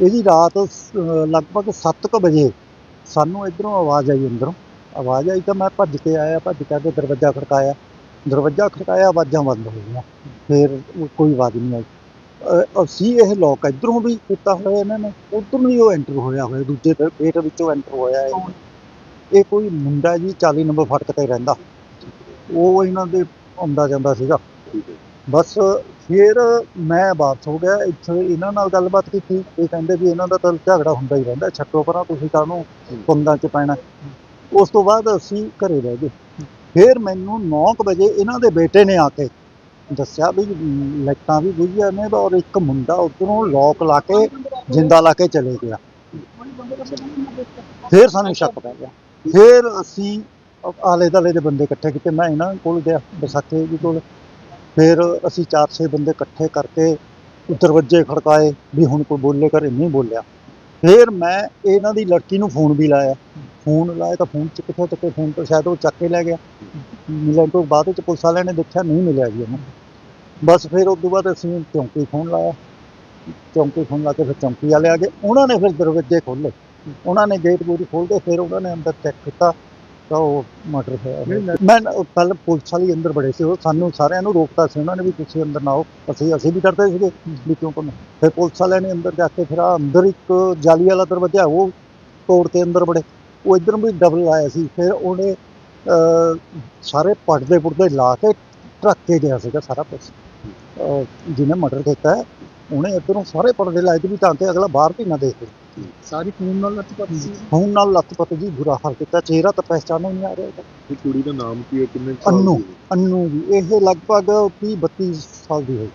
ਇਹਦੀ ਰਾਤ ਸ- ਲਗਭਗ 7:00 ਵਜੇ ਸਾਨੂੰ ਇਧਰੋਂ ਆਵਾਜ਼ ਆਈ ਅੰਦਰੋਂ। ਆਵਾਜ਼ ਆਈ ਤਾਂ ਮੈਂ ਭੱਜ ਕੇ ਆਇਆ, ਭੱਜ ਕੇ ਕੇ ਦਰਵਾਜ਼ਾ ਖੜਕਾਇਆ। ਦਰਵਾਜ਼ਾ ਖੜਕਾਇਆ, ਆਵਾਜ਼ਾਂ ਬੰਦ ਹੋ ਗਈਆਂ। ਫਿਰ ਕੋਈ ਆਵਾਜ਼ ਨਹੀਂ ਆਈ। ਅਸੀਂ ਇਹ ਲੋਕ ਇਧਰੋਂ ਵੀ ਕੀਤਾ ਹੋਇਆ ਇਹਨਾਂ ਨੇ, ਉਧਰੋਂ ਵੀ ਉਹ ਐਂਟਰ ਹੋਇਆ ਹੋਇਆ, ਦੂਜੇ ਗੇਟ ਵਿੱਚੋਂ ਐਂਟਰ ਹੋਇਆ ਇਹ। ਕੋਈ ਮੁੰਡਾ ਜੀ 40 ਨੰਬਰ ਫਟਕ ਤੇ ਰਹਿੰਦਾ। ਉਹ ਇਹਨਾਂ ਦੇ ਆਉਂਦਾ ਜਾਂਦਾ ਸੀਗਾ। ਬਸ ਫਿਰ ਮੈਂ ਵਾਪਸ ਹੋ ਗਿਆ, ਇੱਥੇ ਇਹਨਾਂ ਨਾਲ ਗੱਲਬਾਤ ਕੀਤੀ। ਇਹ ਕਹਿੰਦੇ ਵੀ ਇਹਨਾਂ ਦਾ ਤਾਂ ਝਗੜਾ ਹੁੰਦਾ ਹੀ ਰਹਿੰਦਾ, ਛੱਡੋ ਪਰਾਂ ਤੁਸੀਂ ਕਾਹਨੂੰ ਪੰਦਾਂ ਚ ਪੈਣਾ। ਉਸ ਤੋਂ ਬਾਅਦ ਅਸੀਂ ਘਰੇ ਰਹਿ ਗਏ। ਫਿਰ ਮੈਨੂੰ 9 ਵਜੇ ਇਹਨਾਂ ਦੇ ਬੇਟੇ ਨੇ ਆ ਕੇ ਦੱਸਿਆ ਵੀ ਲਾਈਟਾਂ ਵੀ ਬੁਝੀਆਂ ਨੇ ਔਰ ਇੱਕ ਮੁੰਡਾ ਉਧਰੋਂ ਲੋਕ ਲਾ ਕੇ ਜਿੰਦਾ ਲਾ ਕੇ ਚਲੇ ਗਿਆ। ਫਿਰ ਸਾਨੂੰ ਸ਼ੱਕ ਪੈ ਗਿਆ। ਫਿਰ ਅਸੀਂ ਆਲੇ ਦਾਲੇ ਦੇ ਬੰਦੇ ਇਕੱਠੇ ਕੀਤੇ। ਮੈਂ ਇਹਨਾਂ ਕੋਲ ਗਿਆ, ਵਿਸਾਖੇ ਜੀ ਕੋਲ। ਫਿਰ ਅਸੀਂ ਚਾਰ ਛੇ ਬੰਦੇ ਇਕੱਠੇ ਕਰਕੇ ਦਰਵਾਜ਼ੇ ਖੜਕਾਏ ਵੀ ਹੁਣ ਕੋਈ ਬੋਲੇ ਘਰੇ ਨਹੀਂ ਬੋਲਿਆ। ਫਿਰ ਮੈਂ ਇਹਨਾਂ ਦੀ ਲੜਕੀ ਨੂੰ ਫੋਨ ਵੀ ਲਾਇਆ। ਫੋਨ ਲਾਇਆ ਤਾਂ ਫੋਨ ਚ ਕਿੱਥੋਂ ਚੱਕੇ? ਫੋਨ ਤੋਂ ਸ਼ਾਇਦ ਉਹ ਚੱਕ ਕੇ ਲੈ ਗਿਆ। ਮਿਲਣ ਤੋਂ ਬਾਅਦ ਵਿੱਚ ਪੁਲਿਸ ਵਾਲਿਆਂ ਨੇ ਦੇਖਿਆ ਨਹੀਂ ਮਿਲਿਆ ਜੀ ਉਹਨੂੰ। ਬਸ ਫਿਰ ਉਸ ਤੋਂ ਬਾਅਦ ਅਸੀਂ ਚੌਂਕੀ ਫੋਨ ਲਾਇਆ। ਚੌਂਕੀ ਫੋਨ ਲਾ ਕੇ ਫਿਰ ਚੌਂਕੀ ਵਾਲੇ ਆ ਗਏ। ਉਹਨਾਂ ਨੇ ਫਿਰ ਦਰਵਾਜ਼ੇ ਖੋਲ੍ਹੇ। ਉਹਨਾਂ ਨੇ ਗੇਟ ਗੂਟ ਖੋਲ੍ਹ ਕੇ ਫਿਰ ਉਹਨਾਂ ਨੇ ਅੰਦਰ ਚੈੱਕ ਕੀਤਾ। ਤਾਂ ਉਹ ਮਰਡਰ ਹੋਇਆ ਮੈਂ ਕੱਲ ਪੁਲਿਸ ਵਾਲੀ ਅੰਦਰ ਬੜੇ ਸੀ ਉਹ ਸਾਨੂੰ ਸਾਰਿਆਂ ਨੂੰ ਰੋਕਤਾ ਸੀ। ਉਹਨਾਂ ਨੇ ਵੀ ਤੁਸੀਂ ਅੰਦਰ ਨਾ ਆਓ। ਅਸੀਂ ਅਸੀਂ ਵੀ ਡਰਦੇ ਸੀਗੇ ਵੀ ਕਿਉਂ ਕਰਨਾ ਫਿਰ ਪੁਲਿਸ ਵਾਲਿਆਂ ਨੇ ਅੰਦਰ ਜਾ ਕੇ ਫਿਰ ਆਹ ਅੰਦਰ ਇੱਕ ਜਾਲੀ ਵਾਲਾ ਦਰਵਾਜ਼ਾ ਉਹ ਤੋੜ ਤੇ ਅੰਦਰ ਬੜੇ। ਉਹ ਇੱਧਰ ਵੀ ਡਬਲ ਆਇਆ ਸੀ। ਫਿਰ ਉਹਨੇ ਅਹ, ਸਾਰੇ ਪੜਦੇ ਪੁਰਦੇ ਲਾ ਕੇ ਟਰੱਕ ਕੇ ਗਿਆ ਸੀਗਾ ਸਾਰਾ ਕੁਝ ਜਿਹਨੇ ਮਰਡਰ ਕੀਤਾ ਉਹਨੇ ਇੱਧਰੋਂ ਸਾਰੇ ਪਰਦੇ ਲਾਏ ਤੇ ਵੀ ਤਾਂ ਕਿ ਅਗਲਾ ਬਾਹਰ ਵੀ ਨਾ ਦੇਖੇ ਸਾਰੀ ਖੂਨ ਨਾਲ ਲੱਥਪੱਥ ਸੀ ਹੁਣ ਨਾਲ ਲੱਤ ਜੀ ਬੁਰਾ ਹਾਲ ਕੀਤਾ ਚਿਹਰਾ ਤਾਂ ਪਹਿਚਾਨੋ ਨਹੀਂ ਆ ਰਿਹਾ। ਇਹ ਕੁੜੀ ਦਾ ਨਾਮ ਕੀ ਹੈ ਕਿੰਨੇ ਸਾਲ ਅੰਨੂ। ਦੀ? ਅੰਨੂ ਜੀ ਇਹ ਲਗਭਗ 30 32 ਸਾਲ ਦੀ ਹੋਈ।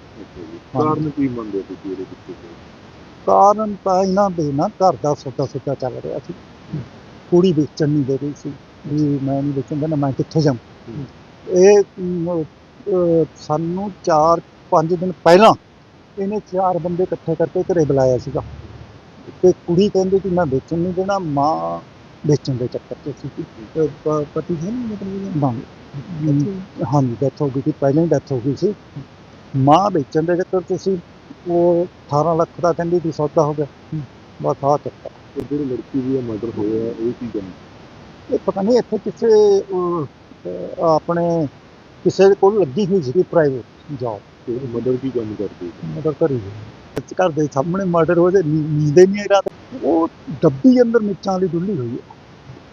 ਕਾਰਨ ਕੀ ਮੰਨਦੇ ਤੁਸੀਂ ਇਹਦੇ ਪਿੱਛੇ ਦੇ? ਕਾਰਨ ਤਾਂ ਇਹਨਾਂ ਦੇ ਨਾ ਘਰ ਦਾ ਸੌਦਾ ਸੌਦਾ ਚੱਲ ਰਿਹਾ ਸੀ ਕੁੜੀ ਵੇਚਣ ਨਹੀਂ ਦੇ ਰਹੀ ਸੀ ਵੀ ਮੈਂ ਨਹੀਂ ਵੇਚਣ ਦੇਣਾ ਮੈਂ ਕਿੱਥੇ ਜਾਵਾਂ ਇਹ ਸਾਨੂੰ 4-5 ਦਿਨ ਪਹਿਲਾਂ ਇਹਨੇ ਚਾਰ ਬੰਦੇ ਇਕੱਠੇ ਕਰਕੇ ਘਰੇ ਬੁਲਾਇਆ ਸੀਗਾ। ਤੇ ਕੁੜੀ ਕਹਿੰਦੀ ਕਿ ਮੈਂ ਵੇਚਣ ਨਹੀਂ ਦੇਣਾ ਮਾਂ ਵੇਚਣ ਦੇ ਚੱਕਰ 'ਚ ਸੀ। ਪ- ਪਤੀ ਹੈ ਨਹੀਂ ਮਤਲਬ ਨਾ। ਹਾਂਜੀ ਡੈਥ ਹੋ ਗਈ ਸੀ ਪਹਿਲਾਂ ਹੀ ਡੈਥ ਹੋ ਗਈ ਸੀ। ਮਾਂ ਵੇਚਣ ਦੇ ਚੱਕਰ 'ਚ ਸੀ ਉਹ 18 ਲੱਖ ਦਾ ਕਹਿੰਦੀ ਸੀ ਸੌਦਾ ਹੋ ਗਿਆ। ਬਸ ਆ ਚੱਕਰ। ਤੇ ਜਿਹੜੀ ਲੜਕੀ ਦੀ ਮਰਡਰ ਹੋਇਆ ਹੈ, ਇਹ ਕੀ ਗੱਲ? ਇਹ ਪਤਾ ਨਹੀਂ ਇੱਥੇ ਕਿਸੇ ਅਹ, ਅਹ, ਆਪਣੇ ਕਿਸੇ ਦੇ ਕੋਲ ਲੱਗੀ ਹੋਈ ਸੀ ਪ੍ਰਾਈਵੇਟ ਜੌਬ ਤੇ ਮਦਰ ਕੀ ਕੰਮ ਕਰਦੀ ਹੈ ਮਦਰ ਘਰੀ ਵਿੱਚ ਘਰ ਦੇ ਸਾਹਮਣੇ ਮਰਡਰ ਹੋ ਜੇ ਨੀਂਦ ਹੀ ਨਹੀਂ ਆਈ ਰਾਤ। ਉਹ ਡੱਬੀ ਅੰਦਰ ਮਿਰਚਾਂ ਵਾਲੀ ਡੁੱਲੀ ਹੋਈ ਹੈ।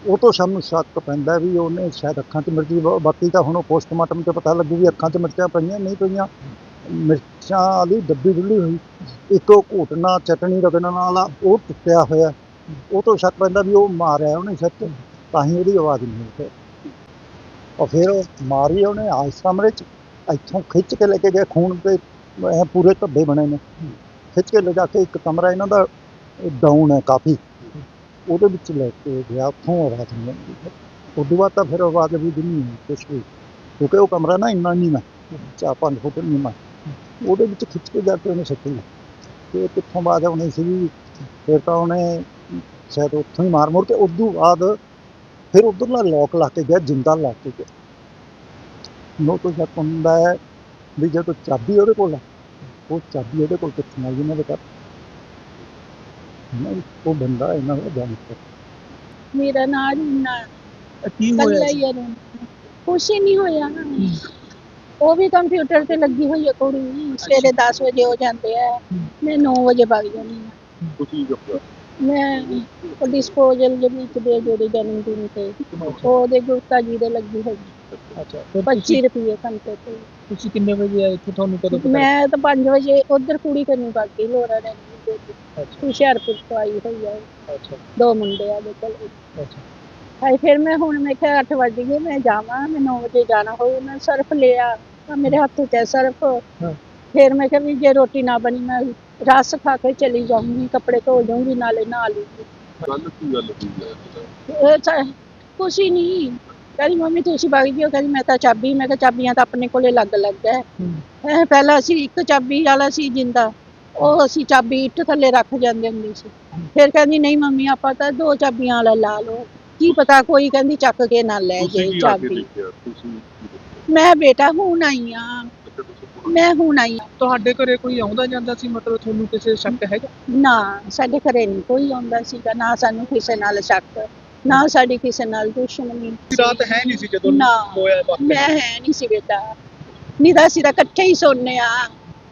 ਉਹ ਤੋਂ ਸਾਨੂੰ ਸ਼ੱਕ ਪੈਂਦਾ ਵੀ ਉਹਨੇ ਸ਼ਾਇਦ ਅੱਖਾਂ 'ਚ ਮਿਰਚੀ ਬਾਕੀ ਤਾਂ ਹੁਣ ਪੋਸਟਮਾਰਟਮ 'ਚ ਪਤਾ ਲੱਗੂ ਵੀ ਅੱਖਾਂ 'ਚ ਮਿਰਚਾਂ ਪਈਆਂ, ਨਹੀਂ ਪਈਆਂ। ਮਿਰਚਾਂ ਵਾਲੀ ਡੱਬੀ ਡੁੱਲੀ ਹੋਈ। ਇੱਕ ਉਹ ਘੋਟਣਾ, ਚਟਣੀ, ਰਗੜਨ ਵਾਲਾ, ਉਹ ਟੁੱਟਿਆ ਹੋਇਆ। ਉਹ ਤੋਂ ਸ਼ੱਕ ਪੈਂਦਾ ਵੀ ਉਹ ਮਾਰਿਆ ਉਹਨੇ ਸੱਚ ਤਾਂ। ਹੀ ਉਹਦੀ ਆਵਾਜ਼ ਨਹੀਂ ਹੋਈ ਔਰ ਫਿਰ ਮਾਰੀ ਉਹਨੇ ਆਸ ਕਮਰੇ 'ਚ। ਇੱਥੋਂ ਖਿੱਚ ਕੇ ਲੈ ਕੇ ਗਏ, ਖੂਨ ਤੇ ਇਹ ਪੂਰੇ ਧੱਬੇ ਬਣੇ ਨੇ। ਖਿੱਚ ਕੇ ਲਿਜਾ ਕੇ ਇੱਕ ਕਮਰਾ ਇਹਨਾਂ ਦਾ ਡਾਊਨ ਹੈ ਕਾਫੀ। ਉਹਦੇ ਵਿੱਚ ਲੈ ਕੇ ਗਿਆ, ਉੱਥੋਂ ਆਵਾਜ਼ ਨਹੀਂ ਆਉਂਦੀ। ਉਸ ਤੋਂ ਬਾਅਦ ਤਾਂ ਫਿਰ ਆਵਾਜ਼ ਵੀ ਨਹੀਂ ਹੋਈ ਕੁਛ ਵੀ। ਕਿਉਂਕਿ ਉਹ ਕਮਰਾ ਨਾ ਇੰਨਾ ਨਹੀਂ ਮੈਂ ਚਾਰ ਪੰਜ ਫੁੱਟ ਨਹੀਂ ਮੈਂ ਉਹਦੇ ਵਿੱਚ ਖਿੱਚ ਕੇ ਜਾ ਕੇ ਉਹਨੇ ਸੱਟੀ ਤੇ ਕਿੱਥੋਂ ਬਾਅਦ ਆਉਣੀ ਸੀ ਫਿਰ ਤਾਂ ਉਹਨੇ ਸ਼ਾਇਦ ਉੱਥੋਂ ਹੀ ਮਾਰ ਮੁਰ ਕੇ ਉਸ ਤੋਂ ਬਾਅਦ ਫਿਰ ਉਧਰਲਾ ਲੋਕ ਲਾ ਕੇ ਗਿਆ, ਜਿੰਦਾ ਲਾ ਕੇ ਗਿਆ। ਨੋ ਤੋਂ ਸ਼ੱਕ ਹੁੰਦਾ ਹੈ ਵੀ ਜਦੋਂ ਚਾਬੀ ਉਹਦੇ ਕੋਲ ਹੈ ਉਹ ਚਾਬੀ ਉਹਦੇ ਕੋਲ ਕਿੱਥੋਂ ਆਈ ਇਹਨਾਂ ਦੇ ਘਰ। ਨਹੀਂ ਉਹ ਬੰਦਾ ਇਹਨਾਂ ਦਾ ਗੈਂਗਸਟਰ ਮੇਰਾ ਨਾਂ ਰੂਨਾ ਕੀ ਕੱਲਾ ਹੋਇਆ ਹੀ ਹੈ ਰੂਨਾ ਕੁਛ ਹੀ ਨਹੀਂ ਹੋਇਆ। ਉਹ ਵੀ ਕੰਪਿਊਟਰ ਤੇ ਲੱਗੀ ਹੋਈ ਹੈ ਕੁੜੀ। ਸਵੇਰੇ 10 ਵਜੇ ਹੋ ਜਾਂਦੇ ਆ। ਮੈਂ 9 ਵਜੇ ਵਗ ਜਾਂਦੀ ਹਾਂ ਤੁਸੀਂ ਦੱਸੋ ਮੈਂ ਉਹ ਡਿਸਪੋਜ਼ਲ ਦੇ ਵਿੱਚ ਦੇ ਜਿਹੜੇ ਜਨਮ ਦਿਨ ਤੇ। ਉਹਦੇ ਗੁਰਤਾ ਜੀ ਦੇ ਲੱਗੀ ਹੋਈ। ਅੱਛਾ ਫਿਰ 25 ਰੁਪਏ ਘੰਟੇ ਤੇ। ਤੁਸੀਂ ਕਿੰਨੇ ਵਜੇ ਆਏ ਇੱਥੇ? ਤੁਹਾਨੂੰ ਕਦੋਂ ਪਤਾ ਮੈਂ ਤਾਂ 5 ਵਜੇ ਉਧਰ ਕੁੜੀ ਕਰਨੀ ਬਾਕੀ ਲੋਰਾ ਅੱਛਾ। ਹੁਸ਼ਿਆਰਪੁਰ ਤੋਂ ਆਈ ਹੋਈ ਹੈ ਅੱਛਾ। ਦੋ ਮੁੰਡੇ ਆ ਦੇ ਕੋਲ। ਅੱਛਾ। ਫਿਰ ਮੈਂ ਹੁਣ ਮੈਂ ਕਿਹਾ 8 ਵਜ ਗਏ ਮੈਂ ਜਾਵਾਂ ਮੈਂ 9 ਵਜੇ ਜਾਣਾ ਹੋਊ ਮੈਂ ਸਰਫ ਲਿਆ। ਤਾਂ ਮੇਰੇ ਹੱਥ 'ਚ ਹੈ ਸਰਫ। ਫਿਰ ਮੈਂ ਕਿਹਾ ਵੀ ਜੇ ਰੋਟੀ ਨਾ ਬਣੀ ਮੈਂ ਰਸ ਖਾ ਕੇ ਚਲੀ ਜਾਊਂਗੀ ਕੱਪੜੇ ਧੋ ਜਾਊਂਗੀ ਨਾਲੇ ਨਹਾ ਲੂੰਗੀ ਕੱਲ ਕੀ ਗੱਲ ਹੋਈ ਕੁਛ ਹੀ ਨਹੀਂ। ਕਹਿੰਦੀ ਮੰਮੀ ਤੁਸੀਂ ਵਗ ਜਿਓ ਕਹਿੰਦੀ ਮੈਂ ਤਾਂ ਚਾਬੀ ਮੈਂ ਕਿਹਾ ਚਾਬੀਆਂ ਤਾਂ ਆਪਣੇ ਕੋਲੇ ਲੱਗ ਲੱਗ ਹੈ। ਹੈਂ, ਪਹਿਲਾਂ ਅਸੀਂ ਇੱਕ ਚਾਬੀ ਵਾਲਾ ਸੀ ਜਿੰਦਾ ਉਹ ਅਸੀਂ ਚਾਬੀ ਇੱਟ ਥੱਲੇ ਰੱਖ ਜਾਂਦੇ ਹੁੰਦੇ ਸੀ। ਫਿਰ ਕਹਿੰਦੀ ਨਹੀਂ ਮੰਮੀ ਆਪਾਂ ਤਾਂ ਦੋ ਚਾਬੀਆਂ ਵਾਲਾ ਲਾ ਲਓ। ਕੀ ਪਤਾ ਕੋਈ ਕਹਿੰਦੀ ਚੱਕ ਕੇ ਨਾ ਲੈ ਜੇ ਆ ਚਾਬੀ? ਮੈਂ ਬੇਟਾ ਹੁਣ ਆਈ ਆ। ਮੈਂ ਹੁਣ ਆਈ ਹਾਂ। ਤੁਹਾਡੇ ਘਰੇ ਕੋਈ ਆਉਂਦਾ ਜਾਂਦਾ ਸੀ? ਮਤਲਬ ਤੁਹਾਨੂੰ ਕਿਸੇ ਸ਼ੱਕ ਹੈਗਾ? ਨਾ ਸਾਡੇ ਘਰੇ ਨਹੀਂ ਕੋਈ ਆਉਂਦਾ ਸੀਗਾ। ਨਾ ਸਾਨੂੰ ਕਿਸੇ ਨਾਲ ਸ਼ੱਕ। ਨਾ ਸਾਡੀ ਕਿਸੇ ਨਾਲ ਦੁਸ਼ਮਣੀ ਰਾਤ ਹੈ ਨਹੀਂ ਸੀ ਜਦੋਂ ਨਾ। ਹੋਇਆ ਵਾਕਿਆ। ਮੈਂ ਹੈ ਨਹੀਂ ਸੀ ਬੇਟਾ। ਨਿਦਾ ਸੀ ਤਾਂ ਇਕੱਠੇ ਹੀ ਸੋਨੇ ਆ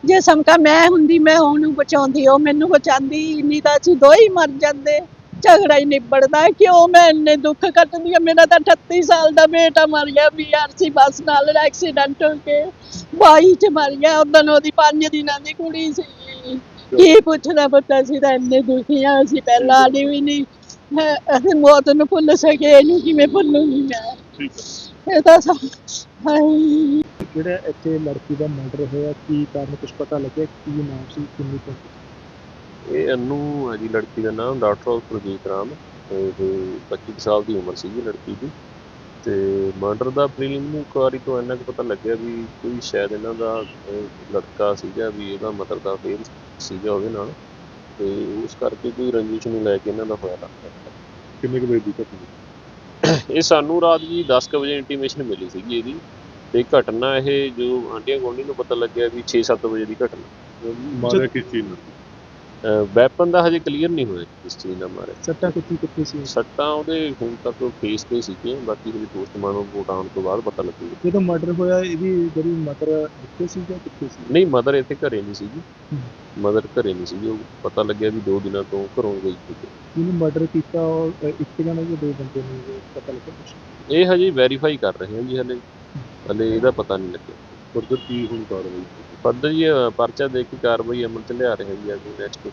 ਜੇ ਸਮਕਾ ਮੈਂ ਹੁੰਦੀ ਮੈਂ ਉਹਨੂੰ ਬਚਾਉਂਦੀ ਉਹ ਮੈਨੂੰ ਬਚਾਉਂਦੀ ਨਿਦਾ ਸੀ ਦੋ ਹੀ ਮਰ ਜਾਂਦੇ। ਝਗੜਾ ਹੀ ਨਿਬੜਦਾ ਕਿਉਂ ਮੈਂ ਇੰਨੇ ਦੁੱਖ ਕੱਟਦੀ ਆ ਮੇਰਾ ਤਾਂ 38 ਸਾਲ ਦਾ ਬੇਟਾ ਮਰ ਗਿਆ ਬੀਆਰਸੀ ਬੱਸ ਨਾਲ ਐਕਸੀਡੈਂਟ ਹੋ ਕੇ ਬਾਈ ਚ ਮਰ ਗਿਆ। ਉਦੋਂ ਉਹਦੀ 5 ਦਿਨਾਂ ਦੀ ਕੁੜੀ ਸੀ। ਕੀ ਪੁੱਛਣਾ ਪਤਾ ਸੀ ਤਾਂ ਇੰਨੇ ਦੁਖੀ ਆ ਅਸੀਂ ਪਹਿਲਾਂ ਆਲੀ ਵੀ ਨਹੀਂ ਹੈ, ਅਸੀਂ ਮੌਤ ਨੂੰ ਭੁੱਲ ਸਕੇ ਇਹਨੂੰ ਕਿਵੇਂ ਭੁੱਲੂਗੀ ਮੈਂ। ਠੀਕ ਹੈ। ਇਹ ਤਾਂ ਸਭ ਹਾਏ। ਜਿਹੜਾ ਇੱਥੇ ਲੜਕੀ ਦਾ ਮਰਡਰ ਹੋਇਆ ਕੀ ਕਾਰਨ ਕੁਝ ਪਤਾ ਲੱਗਿਆ? ਕੀ ਨਾਮ ਸੀ ਕਿੰਨੀ ਕੁ ਇਹ ਅਨੂ ਹੈ ਜੀ ਲੜਕੀ ਦਾ ਨਾਮ ਡਾਕਟਰ ਪ੍ਰਦੀਪ ਰਾਮ। ਇਹ 25 ਕੁ ਸਾਲ ਦੀ ਉਮਰ ਸੀਗੀ ਲੜਕੀ ਦੀ। ਤੇ ਮਰਡਰ ਦਾ ਪ੍ਰੀਲਿਮਿਨਰੀ ਇਨਕੁਆਰੀ ਤੋਂ ਇੰਨਾ ਕੁ ਪਤਾ ਲੱਗਿਆ ਵੀ ਕੋਈ ਸ਼ਾਇਦ ਇਹਨਾਂ ਦਾ ਅਹ, ਲੜਕਾ ਸੀਗਾ ਵੀ ਇਹਦਾ ਮਦਰ ਦਾ ਫੇਰ ਸੀਗਾ ਉਹਦੇ ਨਾਲ। ਤੇ ਉਸ ਕਰਕੇ ਕੋਈ ਰੰਜਿਸ਼ ਨੂੰ ਲੈ ਕੇ ਇਹਨਾਂ ਦਾ ਹੋਇਆ ਲੱਗਦਾ ਕਿੰਨੇ ਕੁ ਵਜੇ ਦੀ ਘਟਨਾ? ਇਹ ਸਾਨੂੰ ਰਾਤ ਜੀ 10 ਕੁ ਵਜੇ ਇੰਟੀਮੇਸ਼ਨ ਮਿਲੀ ਸੀਗੀ ਇਹਦੀ। ਤੇ ਘਟਨਾ ਇਹ ਜੋ ਆਂਡੀਆਂ ਗੁਆਂਢੀ ਨੂੰ ਪਤਾ ਲੱਗਿਆ ਵੀ 6-7 ਵਜੇ ਦੀ ਘਟਨਾ। ਮਾਰਿਆ ਕਿਸ ਚੀਜ਼ ਨਾਲ? ਵੈਪਨ ਦਾ ਹਜੇ ਕਲੀਅਰ ਨਹੀਂ ਹੋਇਆ ਕਿਸ ਚੀਜ਼ ਨਾਲ ਮਾਰਿਆ ਸੱਟਾਂ ਕਿੱਥੇ ਕਿੱਥੇ ਸੀ? ਸੱਟਾਂ ਉਹਦੇ ਹੁਣ ਤੱਕ ਫੇਸ ਤੇ ਸੀਗੀਆਂ ਬਾਕੀ ਜਿਹੜੀ ਪੋਸਟਮਾਰਟਮ ਰਿਪੋਰਟ ਆਉਣ ਤੋਂ ਬਾਅਦ ਪਤਾ ਲੱਗੂਗਾ ਜਦੋਂ ਮਰਡਰ ਹੋਇਆ ਇਹਦੀ ਜਿਹੜੀ ਮਦਰ ਕਿੱਥੇ ਸੀ ਜਾਂ ਕਿੱਥੇ ਸੀ? ਨਹੀਂ ਮਦਰ ਇੱਥੇ ਘਰੇ ਨਹੀਂ ਸੀਗੀ। ਮਦਰ ਘਰੇ ਨਹੀਂ ਸੀਗੀ ਉਹ ਪਤਾ ਲੱਗਿਆ ਵੀ ਦੋ ਦਿਨਾਂ ਤੋਂ ਘਰੋਂ ਗਈ ਸੀ। ਜਿਹਨੂੰ ਮਰਡਰ ਕੀਤਾ ਇੱਕ ਜਣਾ ਜਾਂ ਦੋ ਬੰਦੇ ਨੇ ਪਤਾ ਲੱਗਾ ਕੁਛ? ਇਹ ਹਜੇ ਵੈਰੀਫਾਈ ਕਰ ਰਹੇ ਹਾਂ ਜੀ ਹਲੇ। ਹਲੇ ਇਹਦਾ ਪਤਾ ਨਹੀਂ ਲੱਗਿਆ। ਫਰਦਰ ਕੀ ਹੁਣ ਕਾਰਵਾਈ ਪੱਧਰ ਜੀ ਅ, ਪਰਚਾ ਦੇ ਕੇ ਕਾਰਵਾਈ ਅਮਲ ਚ ਲਿਆ ਰਹੇ ਜੀ ਅੱਗੇ ਨੈਕਸਟ